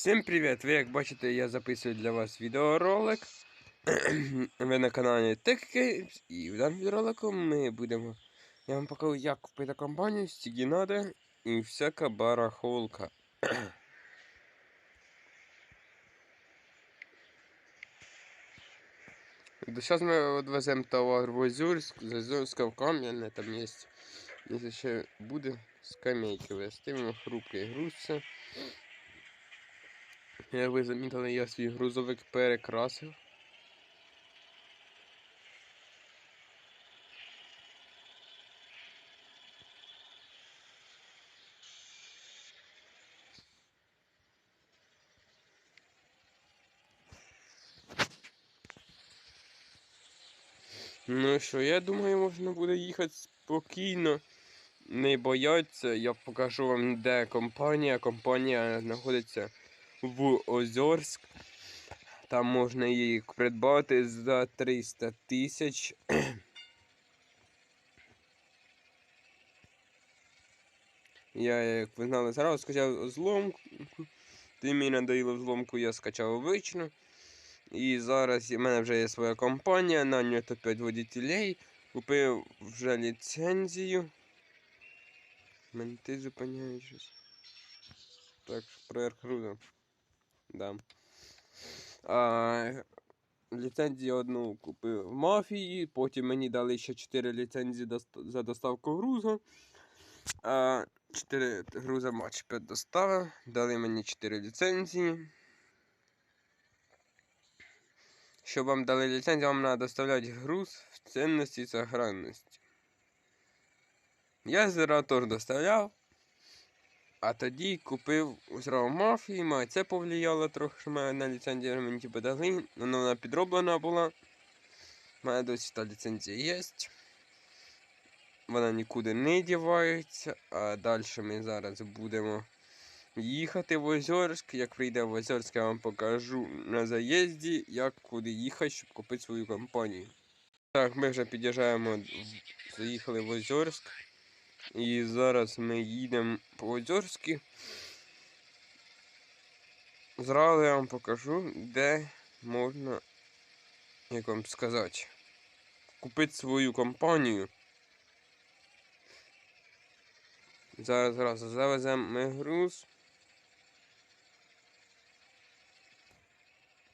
Всім привіт! Ви як бачите, я записую для вас відеоролик. Ви на каналі TechGames і в даному відеоролику ми будемо. Я вам покажу, як купити компанію, стільки надо і всяка барахолка. Зараз ми відвеземо товар в Озюрськ, з Озюрська в Кам'яне, там є. Якщо буде скамейки вести, хрупкий грузиться. Як ви замітили, я свій грузовик перекрасив. Ну що, я думаю, можна буде їхати спокійно, не бояться. Я покажу вам, де компанія. Компанія знаходиться в Озерськ. Там можна її придбати за 300 тисяч. Я, як ви знали, зразу скачав зломку. Ти мені надоїло зломку, я скачав обичну. І зараз у мене вже є своя компанія, нанято 5 водителей. Купив вже ліцензію. Менти зупиняють щось. Так, проєркрузом. Да. А, ліцензію одну купив в мафії, потім мені дали ще 4 ліцензії за доставку грузу. А, 4 груза матч 5 доставив, дали мені 4 ліцензії. Щоб вам дали ліцензію, вам треба доставляти груз в цінності та гранності. Я зразу теж доставляв. А тоді купив зразу мафії, ма це повлияло трохи, що мене на ліцензію мені типу дали, вона підроблена була. У мене досі та ліцензія є. Вона нікуди не дівається, а далі ми зараз будемо їхати в Озерськ. Як прийде в Озерськ, я вам покажу на заїзді, як куди їхати, щоб купити свою компанію. Так, ми вже під'їжджаємо, заїхали в Озерськ. І зараз ми їдемо по Озерськи. Зразу я вам покажу, де можна, як вам сказати, купити свою компанію. Зараз зразу завеземо ми груз.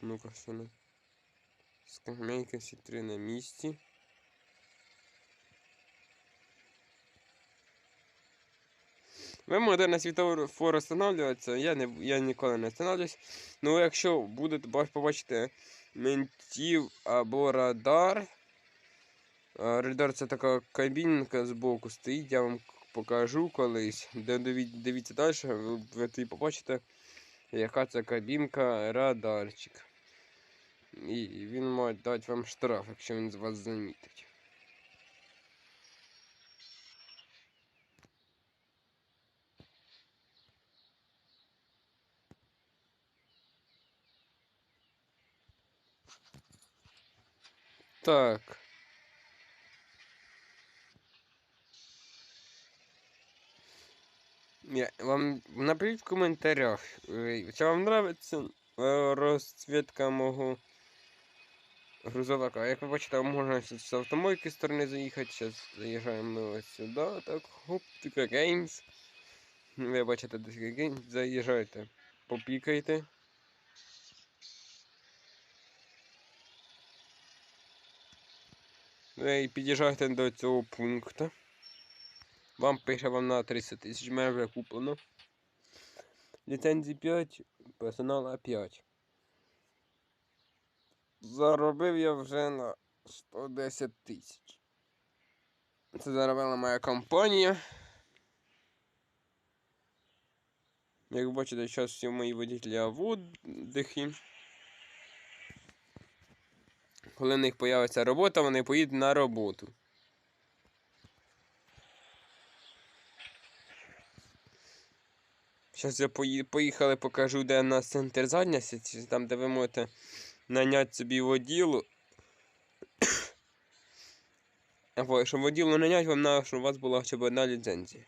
Ну-ка, що не. Скамейка всі три на місці. Ви можете на світофор останавливатися, я, не, я ніколи не останавливаюсь. Ну, якщо будете бач- побачите ментів або радар. Радар це така кабінка збоку стоїть, я вам покажу колись. Дивіться далі, ви, ви тоді побачите, яка це кабінка радарчик. І він має дати вам штраф, якщо він з вас замітить. Так. Я, вам напишіть в коментарях, е, чи вам нравиться е, розцвітка мого грузовика. Як ви бачите, можна з автомойки сторони заїхати. Зараз заїжджаємо ось сюди. Так, хоп, тільки геймс. Ви бачите, десь геймс. Заїжджайте, попікайте. Ви і під'їжджаєте до цього пункту. Вам пише вам на 30 тисяч, вже куплено. Ліцензії 5, персонала 5. Заробив я вже на 110 тисяч. Це заробила моя компанія. Як бачите, зараз всі мої водителі віддихи. Коли в них з'явиться робота, вони поїдуть на роботу. Зараз я поїхали, покажу, де у нас центр зайнятості, там, де ви можете наняти собі воділу. Або щоб воділу наняти, вам треба, щоб у вас була хоча б одна ліцензія.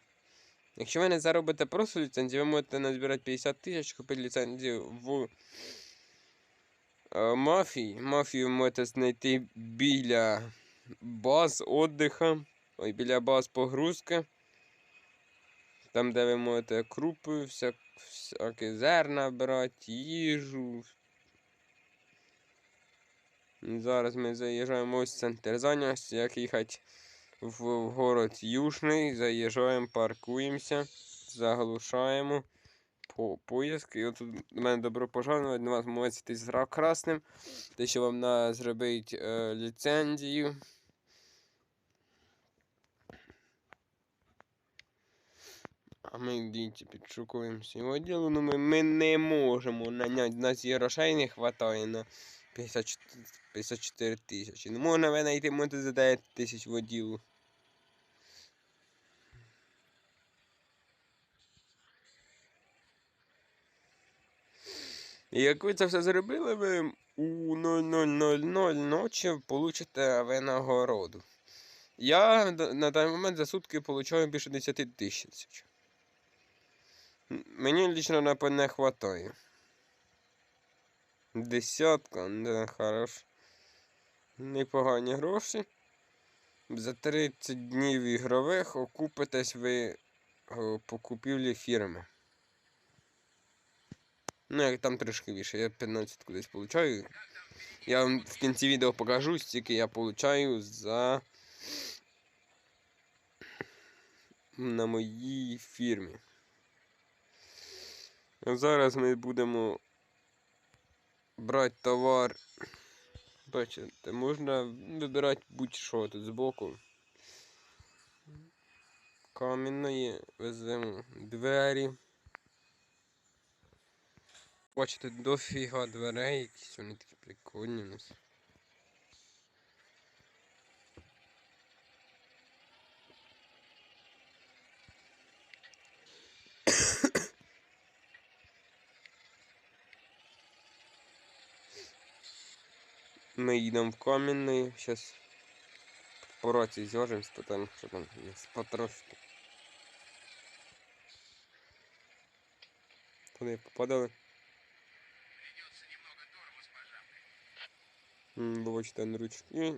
Якщо ви не заробите просто ліцензію, ви можете назбирати 50 тисяч, купити ліцензію в е, мафії. Мафію можете знайти біля баз отдиха, ой, біля баз погрузки. Там, де ви можете крупи, вся, всякі зерна брати, їжу. Зараз ми заїжджаємо ось в центр зайнятості, як їхати в город Южний, заїжджаємо, паркуємося, заглушаємо по поїзд. І от до мене добро пожаловать, на вас може світи зрак красним. Те, що вам треба зробити е, ліцензію. А ми дійте підшукуємо цього ділу, ну ми, ми не можемо наняти, у нас і грошей не вистачає на 54, 54 тисячі. Ну можна знайти можете за 9 тисяч воділу. Як ви це все зробили, ви у 0000 ночі получите винагороду. Я на даний момент за сутки получаю більше 10 тисяч. Мені лично не хватає. Десятка, да, хорош. Непогані гроші. За 30 днів ігрових окупитесь ви по купівлі фірми. Ну, як там трошки більше, я 15 кудись получаю. Я вам в кінці відео покажу, скільки я получаю за на моїй фірмі. А зараз ми будемо брати товар. Бачите, можна вибирати будь-що тут збоку. Камінної веземо двері. Бачите, дофіга дверей, якісь вони такі прикольні у нас. Ми їдемо в камінний, зараз по році з'їжджемо, спитаємо, що там є потрошки. Куди попадали? М, на ручки.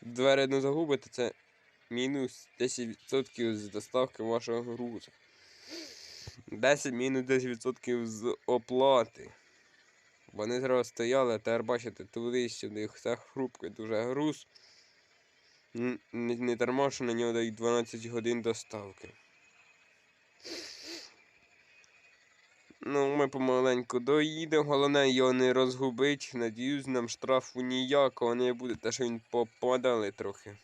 Двері не загубите, це мінус 10% з доставки вашого грузу. 10 мінус 10% з оплати. Вони зараз стояли, тепер бачите, туди сюди все хрупко, дуже груз. Не, не дарма, на нього дають 12 годин доставки. Ну, ми помаленьку доїдемо, головне його не розгубить. Надіюсь, нам штрафу ніякого не буде, те, що він попадали трохи.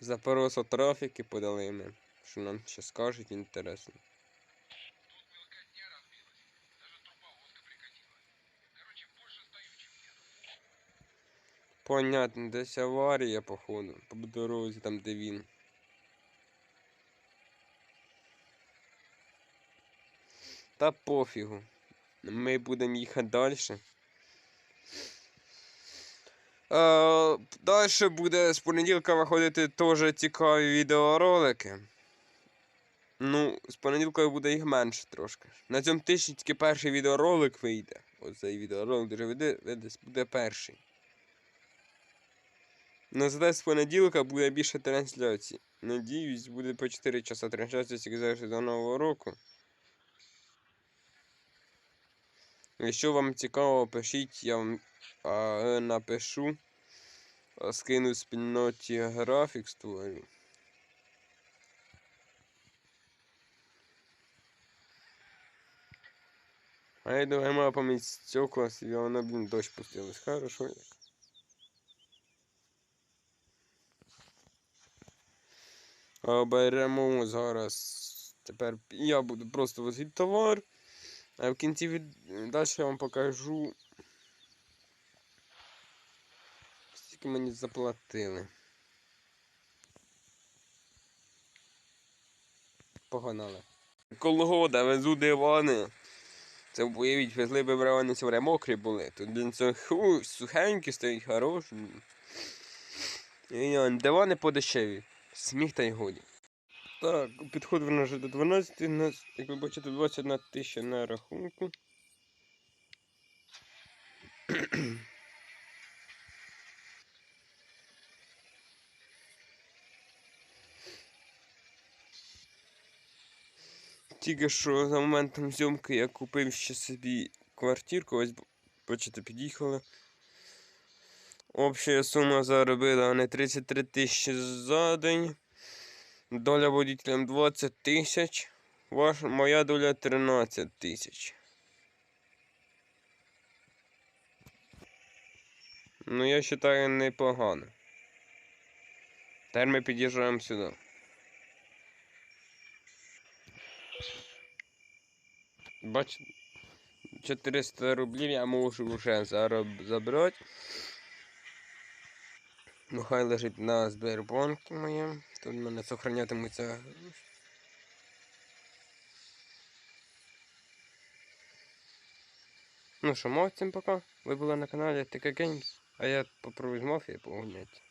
Запороса трафіки подали ми. Що нам ще скажуть інтересно. Понятно, десь аварія, походу, по дорозі, там де він. Та пофігу. Ми будемо їхати далі. Е, далі буде з понеділка виходити теж цікаві відеоролики. Ну, з понеділка буде їх менше трошки. На цьому тижні тільки перший відеоролик вийде. Оцей відеоролик дуже вийде, буде перший. Ну, зате з понеділка буде більше трансляцій. Надіюсь, буде по 4 часа трансляції, завжди до Нового року. Якщо вам цікаво, пишіть, я вам а, напишу. Скину в спільноті графік створю. А я думаю, мала помить стекла, себе воно, блін, дощ пустилось. Хорошо як. Беремо зараз. Тепер я буду просто возити товар. А в кінці від... далі я вам покажу. Скільки мені заплатили. Погнали. Колгода, везу дивани. Це уявіть, везли би бравани сьогодні мокрі були. Тут він сухенький стоїть, хороший. І он, дивани подешеві. Сміх та й годі. Так, підходимо вже до 12. У нас, як ви бачите, 21 тисяча на рахунку. Тільки що за моментом зйомки я купив ще собі квартирку, ось бачите, під'їхали. Обща сума заробила не 33 тисячі за день. Доля водителям 20 тисяч. Моя доля 13 тисяч. Ну, я вважаю, непогано. Тепер ми під'їжджаємо сюди. Бач, 400 рублів я можу вже забрати. Ну, хай лежить на Сбербанку моєму. Тут в мене сохранятимуться. Ну що, мов всім пока. Ви були на каналі Тика Games, а я попробую з мафії погоняти.